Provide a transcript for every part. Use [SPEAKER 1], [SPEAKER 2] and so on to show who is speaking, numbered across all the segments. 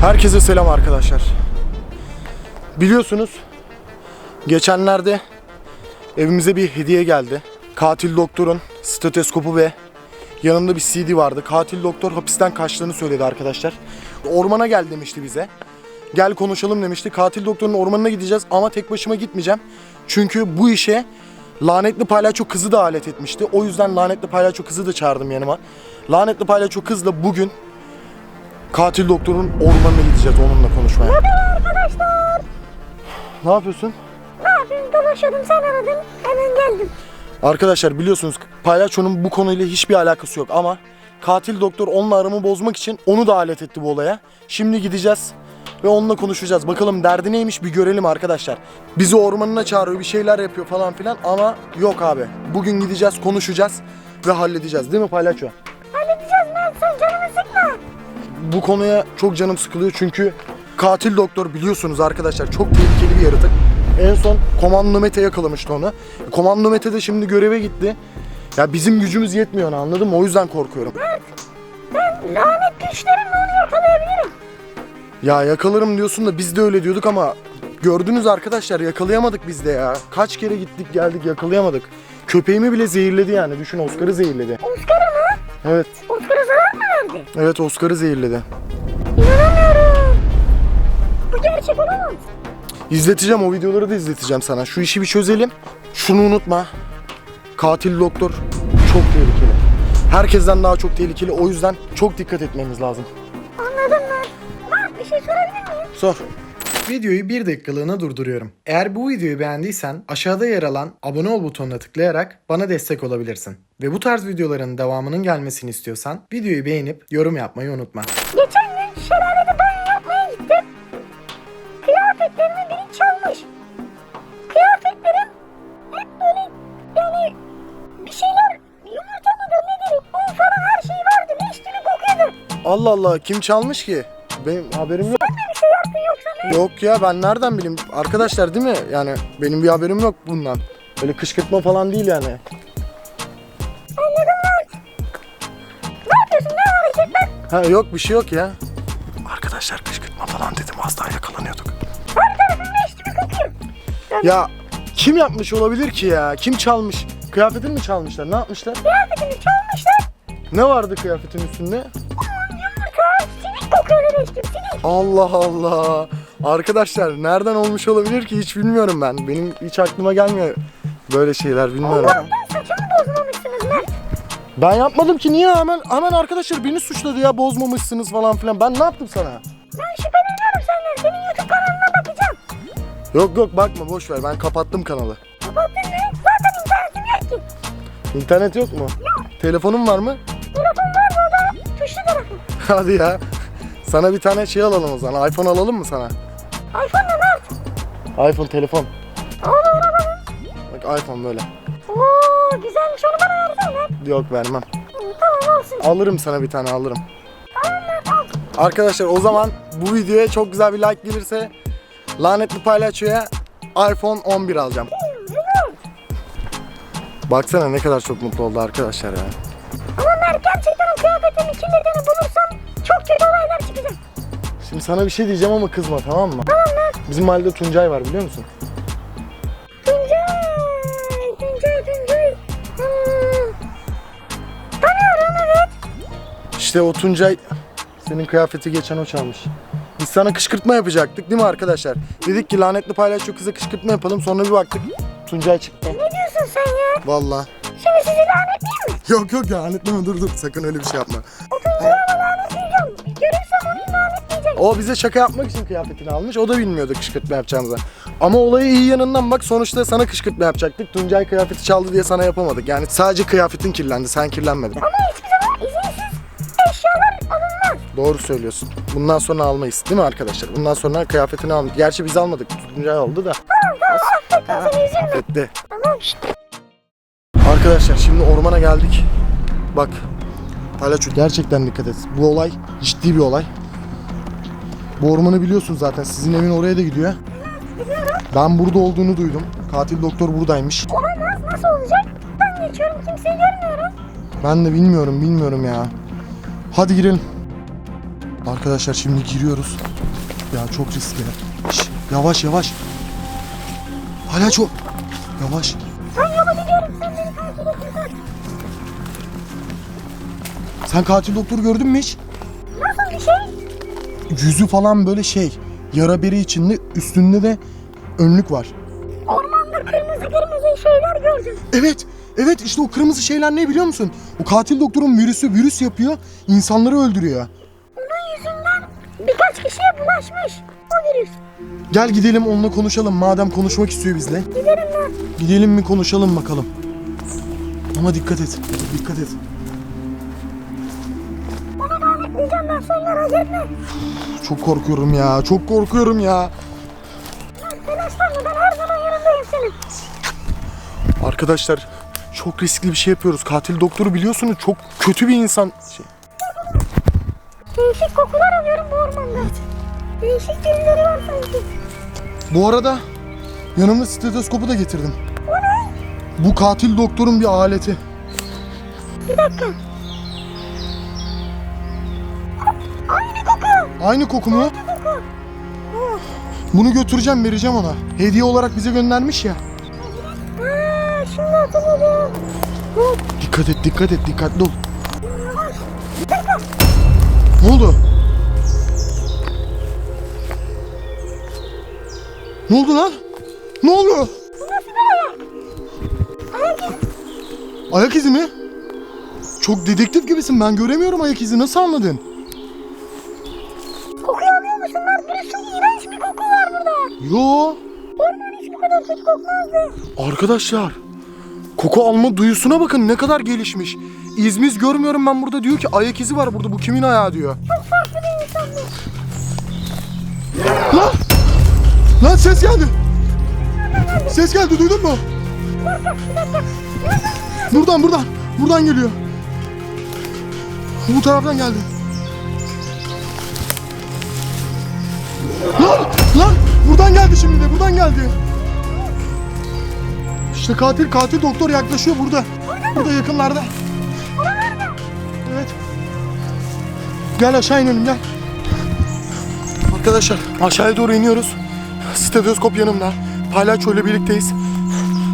[SPEAKER 1] Herkese selam arkadaşlar. Biliyorsunuz geçenlerde evimize bir hediye geldi. Katil doktorun stetoskopu ve yanında bir CD vardı. Katil doktor hapisten kaçtığını söyledi arkadaşlar. Ormana gel demişti bize. Gel konuşalım demişti. Katil doktorun ormanına gideceğiz ama tek başıma gitmeyeceğim. Çünkü bu işe lanetli palyaço kızı da alet etmişti. O yüzden lanetli palyaço kızı da çağırdım yanıma. Lanetli palyaço kızla bugün Katil doktorun ormanına gideceğiz onunla konuşmaya.
[SPEAKER 2] Arkadaşlar
[SPEAKER 1] Ne yapıyorsun?
[SPEAKER 2] ne yapayım dolaşıyordum sen aradın hemen geldim.
[SPEAKER 1] Arkadaşlar biliyorsunuz palyaçonun bu konuyla hiçbir alakası yok ama katil doktor onunla aramı bozmak için onu da alet etti bu olaya. Şimdi gideceğiz ve onunla konuşacağız. Bakalım derdi neymiş bir görelim arkadaşlar. Bizi ormanına çağırıyor bir şeyler yapıyor falan filan ama yok abi. Bugün gideceğiz konuşacağız ve halledeceğiz değil mi palyaço?
[SPEAKER 2] Halledeceğiz Mert sen canımı sıkma.
[SPEAKER 1] Bu konuya çok canım sıkılıyor çünkü katil doktor biliyorsunuz arkadaşlar çok tehlikeli bir yaratık. En son Komando Mete yakalamıştı onu. Komando Mete de şimdi göreve gitti. Ya bizim gücümüz yetmiyor ona anladın mı? O yüzden korkuyorum.
[SPEAKER 2] Ben lanet güçlerimle onu yakalayabilirim.
[SPEAKER 1] Ya yakalarım diyorsun da biz de öyle diyorduk ama gördünüz arkadaşlar yakalayamadık biz de ya. Kaç kere gittik geldik yakalayamadık. Köpeğimi bile zehirledi yani. Düşün Oscar'ı zehirledi.
[SPEAKER 2] Oscar'a mı?
[SPEAKER 1] Evet.
[SPEAKER 2] Oscar'a verdi?
[SPEAKER 1] Evet Oscar'ı zehirledi.
[SPEAKER 2] İnanamıyorum. Bu gerçek olamaz.
[SPEAKER 1] İzleteceğim o videoları da izleteceğim sana. Şu işi bir çözelim. Şunu unutma. Katil doktor çok tehlikeli. Herkesten daha çok tehlikeli. O yüzden çok dikkat etmemiz lazım.
[SPEAKER 2] Anladım Mert. Mert bir şey sorabilir miyim?
[SPEAKER 1] Sor.
[SPEAKER 3] Videoyu bir dakikalığına durduruyorum. Eğer bu videoyu beğendiysen aşağıda yer alan abone ol butonuna tıklayarak bana destek olabilirsin. Ve bu tarz videoların devamının gelmesini istiyorsan videoyu beğenip yorum yapmayı unutma.
[SPEAKER 2] Geçen gün şelalede banyo yapmaya gittim. Kıyafetlerimi biri çalmış. Kıyafetlerim hep böyle yani bir şeyler yumurta mıdır nedir? Un falan her şey vardı. Leş gibi kokuyordu.
[SPEAKER 1] Allah Allah kim çalmış ki? Benim haberim yok. Yok ya ben nereden bileyim? Arkadaşlar değil mi? Yani benim bir haberim yok bundan. Böyle kışkırtma falan değil yani.
[SPEAKER 2] Anladım. Ne yapıyorsun? Ne hareketler?
[SPEAKER 1] Ha yok bir şey yok ya. Arkadaşlar kışkırtma falan dedim az daha yakalanıyorduk. Ya kim yapmış olabilir ki ya? Kim çalmış? Kıyafetini mi çalmışlar? Ne yapmışlar?
[SPEAKER 2] Kıyafetimi çalmışlar.
[SPEAKER 1] Ne vardı kıyafetin üstünde?
[SPEAKER 2] Yumurta, sinek kokuyor leş gibi sinek.
[SPEAKER 1] Allah Allah. Arkadaşlar nereden olmuş olabilir ki hiç bilmiyorum ben. Benim hiç aklıma gelmiyor böyle şeyler bilmiyorum.
[SPEAKER 2] Ben saçımı bozmamışsınız Mert.
[SPEAKER 1] Ben yapmadım ki niye hemen hemen arkadaşlar beni suçladı ya bozmamışsınız falan filan. Ben ne yaptım sana?
[SPEAKER 2] Ben şüpheleniyorum senden. Senin YouTube kanalına bakacağım.
[SPEAKER 1] Yok yok bakma boş ver ben kapattım kanalı.
[SPEAKER 2] Kapattın mı? Zaten internetim yok ki.
[SPEAKER 1] İnternet yok mu? Telefonun var mı?
[SPEAKER 2] Telefon var mı o da? Tuşlu telefon.
[SPEAKER 1] Hadi ya. Sana bir tane şey alalım o zaman. iPhone alalım mı sana?
[SPEAKER 2] iPhone mu Mert?
[SPEAKER 1] iPhone telefon.
[SPEAKER 2] Olur alalım.
[SPEAKER 1] Bak iPhone böyle.
[SPEAKER 2] Oo güzelmiş onu bana versene Mert.
[SPEAKER 1] Yok vermem.
[SPEAKER 2] Tamam olsun.
[SPEAKER 1] Alırım sana bir tane alırım.
[SPEAKER 2] Tamam Mert al.
[SPEAKER 1] Arkadaşlar o zaman bu videoya çok güzel bir like gelirse lanetli palyaçoya iPhone 11 alacağım. Baksana ne kadar çok mutlu oldu arkadaşlar ya.
[SPEAKER 2] Ama Mert gerçekten o kıyafetimi kirleteni bulursam çok kötü olaylar çıkacak.
[SPEAKER 1] Şimdi sana bir şey diyeceğim ama kızma tamam mı? Bizim mahallede Tuncay var biliyor musun?
[SPEAKER 2] Tuncay. Tuncay Tuncay. Hmm. Tanıyorum evet.
[SPEAKER 1] İşte o Tuncay senin kıyafeti geçen o çalmış. Biz sana kışkırtma yapacaktık değil mi arkadaşlar? Dedik ki lanetli palyaço kıza kışkırtma yapalım sonra bir baktık Tuncay çıktı.
[SPEAKER 2] Ne diyorsun sen ya?
[SPEAKER 1] Vallahi.
[SPEAKER 2] Şimdi sizi lanetleyeyim mi?
[SPEAKER 1] Yok yok lanetleme dur dur sakın öyle bir şey yapma.
[SPEAKER 2] O Tuncay'ı
[SPEAKER 1] O bize şaka yapmak için kıyafetini almış. O da bilmiyordu kışkırtma yapacağımızı. Ama olayı iyi yanından bak sonuçta sana kışkırtma yapacaktık. Tuncay kıyafeti çaldı diye sana yapamadık. Yani sadece kıyafetin kirlendi sen kirlenmedin.
[SPEAKER 2] Ama hiçbir zaman izinsiz eşyalar alınmaz.
[SPEAKER 1] Doğru söylüyorsun. Bundan sonra almayız değil mi arkadaşlar? Bundan sonra kıyafetini almayız. Gerçi biz almadık. Tuncay aldı da.
[SPEAKER 2] Tamam tamam affettim seni üzülme.
[SPEAKER 1] Etti.
[SPEAKER 2] Tamam.
[SPEAKER 1] Arkadaşlar şimdi ormana geldik. Bak. Palyaço gerçekten dikkat et. Bu olay ciddi bir olay. Bu ormanı biliyorsun zaten. Sizin evin oraya da gidiyor. Ben burada olduğunu duydum. Katil doktor buradaymış.
[SPEAKER 2] Olamaz nasıl olacak? Ben geçiyorum kimseyi görmüyorum.
[SPEAKER 1] Ben de bilmiyorum bilmiyorum ya. Hadi girelim. Arkadaşlar şimdi giriyoruz. Ya çok riskli. Şş, yavaş yavaş. Hala çok. Yavaş.
[SPEAKER 2] Ben yola gidiyorum sen beni takip et.
[SPEAKER 1] Sen katil doktoru gördün mü hiç?
[SPEAKER 2] Nasıl bir şey?
[SPEAKER 1] Yüzü falan böyle şey. Yara beri içinde üstünde de önlük var.
[SPEAKER 2] Ormanda kırmızı kırmızı şeyler gördüm.
[SPEAKER 1] Evet. Evet işte o kırmızı şeyler ne biliyor musun? O katil doktorun virüsü virüs yapıyor. insanları öldürüyor.
[SPEAKER 2] Onun yüzünden birkaç kişiye bulaşmış o virüs.
[SPEAKER 1] Gel gidelim onunla konuşalım madem konuşmak istiyor bizle.
[SPEAKER 2] Gidelim lan.
[SPEAKER 1] Gidelim mi konuşalım bakalım. Ama dikkat et. Dikkat et.
[SPEAKER 2] Merak etme.
[SPEAKER 1] Çok korkuyorum ya. Çok korkuyorum ya.
[SPEAKER 2] Lan telaşlanma ben her zaman yanındayım senin.
[SPEAKER 1] Arkadaşlar çok riskli bir şey yapıyoruz. Katil doktoru biliyorsunuz çok kötü bir insan. Şey,
[SPEAKER 2] Değişik kokular alıyorum bu ormanda. Değişik birileri var sanki.
[SPEAKER 1] Bu arada yanımda stetoskopu da getirdim.
[SPEAKER 2] O ne?
[SPEAKER 1] Bu katil doktorun bir aleti.
[SPEAKER 2] Bir dakika. Aynı koku
[SPEAKER 1] mu? Bunu götüreceğim vereceğim ona. Hediye olarak bize göndermiş ya.
[SPEAKER 2] Aa, şimdi hatırladım.
[SPEAKER 1] Dikkat et dikkat et dikkatli ol. Ne oldu? Ne oldu lan? Ne
[SPEAKER 2] izi.
[SPEAKER 1] Ayak izi mi? Çok dedektif gibisin ben göremiyorum ayak izi nasıl anladın? Yo
[SPEAKER 2] Orman hiç bu kadar kötü kokmazdı.
[SPEAKER 1] arkadaşlar koku alma duyusuna bakın ne kadar gelişmiş. İzmiz görmüyorum ben burada diyor ki ayak izi var burada bu kimin ayağı diyor.
[SPEAKER 2] Çok farklı bir insan bu.
[SPEAKER 1] Lan! Lan ses geldi. Ses geldi duydun mu? Buradan buradan. Buradan geliyor. Bu taraftan geldi. Lan! Buradan geldi şimdi de buradan geldi. İşte katil katil doktor yaklaşıyor burada. Burada yakınlarda. Evet. Gel aşağı inelim gel. Arkadaşlar aşağıya doğru iniyoruz. Stetoskop yanımda. Palyaço ile birlikteyiz.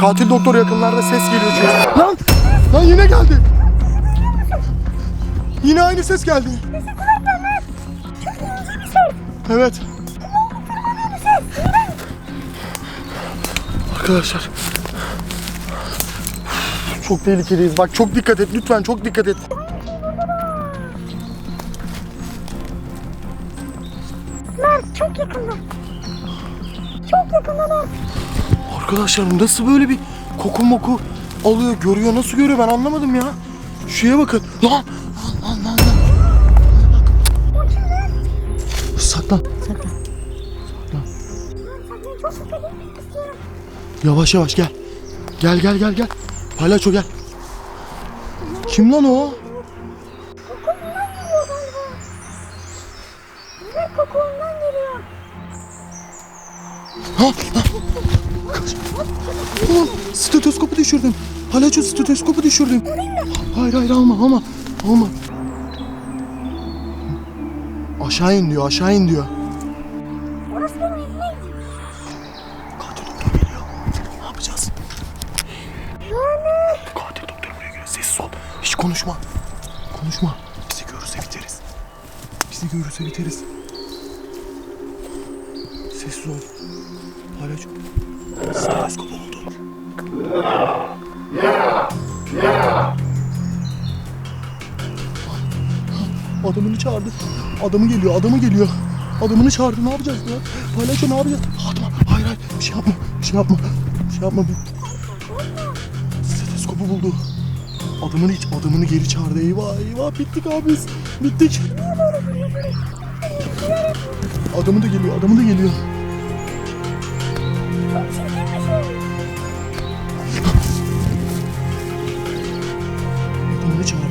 [SPEAKER 1] Katil doktor yakınlarda ses geliyor çünkü. Lan! Lan yine geldi. Yine aynı ses geldi. Evet. Arkadaşlar. Çok tehlikeliyiz. Bak çok dikkat et. Lütfen çok dikkat et.
[SPEAKER 2] Mert çok yakında. Çok yakında Mert.
[SPEAKER 1] Arkadaşlar nasıl böyle bir koku moku alıyor, görüyor, nasıl görüyor ben anlamadım ya. Şuraya bakın. Lan! Lan lan lan lan.
[SPEAKER 2] O kim lan?
[SPEAKER 1] Saklan. Yavaş yavaş gel. Gel gel gel gel. Palyaço gel. Kim lan o?
[SPEAKER 2] Koku ondan geliyor galiba. Geliyor.
[SPEAKER 1] Ha, stetoskopu düşürdüm. Palyaço stetoskopu düşürdüm. Hayır hayır alma alma. Alma. Aşağı in diyor aşağı in diyor. Konuşma. Konuşma. Bizi görürse biteriz. Bizi görürse biteriz. Sessiz ol. Palyaço. Stetoskop oldu. Adamını çağırdı. Adamı geliyor, adamı geliyor. Adamını çağırdı. Ne yapacağız ya? Palyaço ne yapacağız? Atma. Hayır hayır. Bir şey yapma. Bir şey yapma. Bir şey yapma. Stetoskopu buldu. Adamını hiç adamını geri çağırdı. Eyvah eyvah bittik abi biz. Bittik. Adamı da geliyor. Adamı da geliyor. Adamını çağırdı.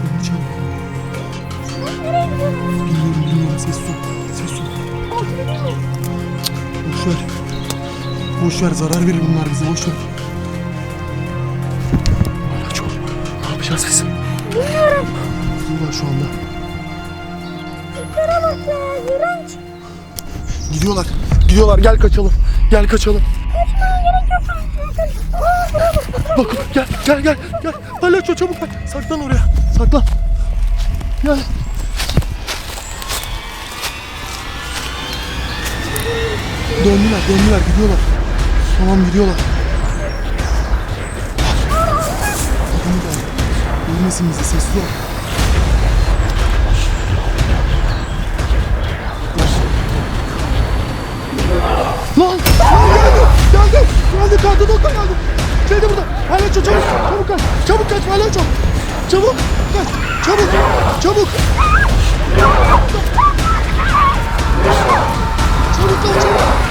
[SPEAKER 1] Adamını çağırdı. Bilmiyorum bilmiyorum. Ses ol. Ses ol.
[SPEAKER 2] Takip edeyim mi?
[SPEAKER 1] Boş ver. Boş ver zarar verir bunlar bize boş yapacağız biz?
[SPEAKER 2] Bilmiyorum.
[SPEAKER 1] Kaçıyorlar şu anda.
[SPEAKER 2] Tiplere bak ya iğrenç.
[SPEAKER 1] Gidiyorlar. Gidiyorlar. Gel kaçalım. Gel kaçalım.
[SPEAKER 2] Kaçmaya gerek yok. Aa bak.
[SPEAKER 1] Bak gel gel gel gel. Palyaço çabuk gel. Saklan oraya. Saklan. Gel. Döndüler döndüler gidiyorlar. Tamam. Gidiyorlar. Görmesin bizi sesli ol. Lan! Lan geldi! Geldi! Geldi! Kartı doktor geldi! Şeyde burada! Palyaço çabuk! Çabuk kaç! Çabuk kaç palyaço! Çabuk! Kaç! Çabuk! Çabuk! Çabuk kaç çabuk!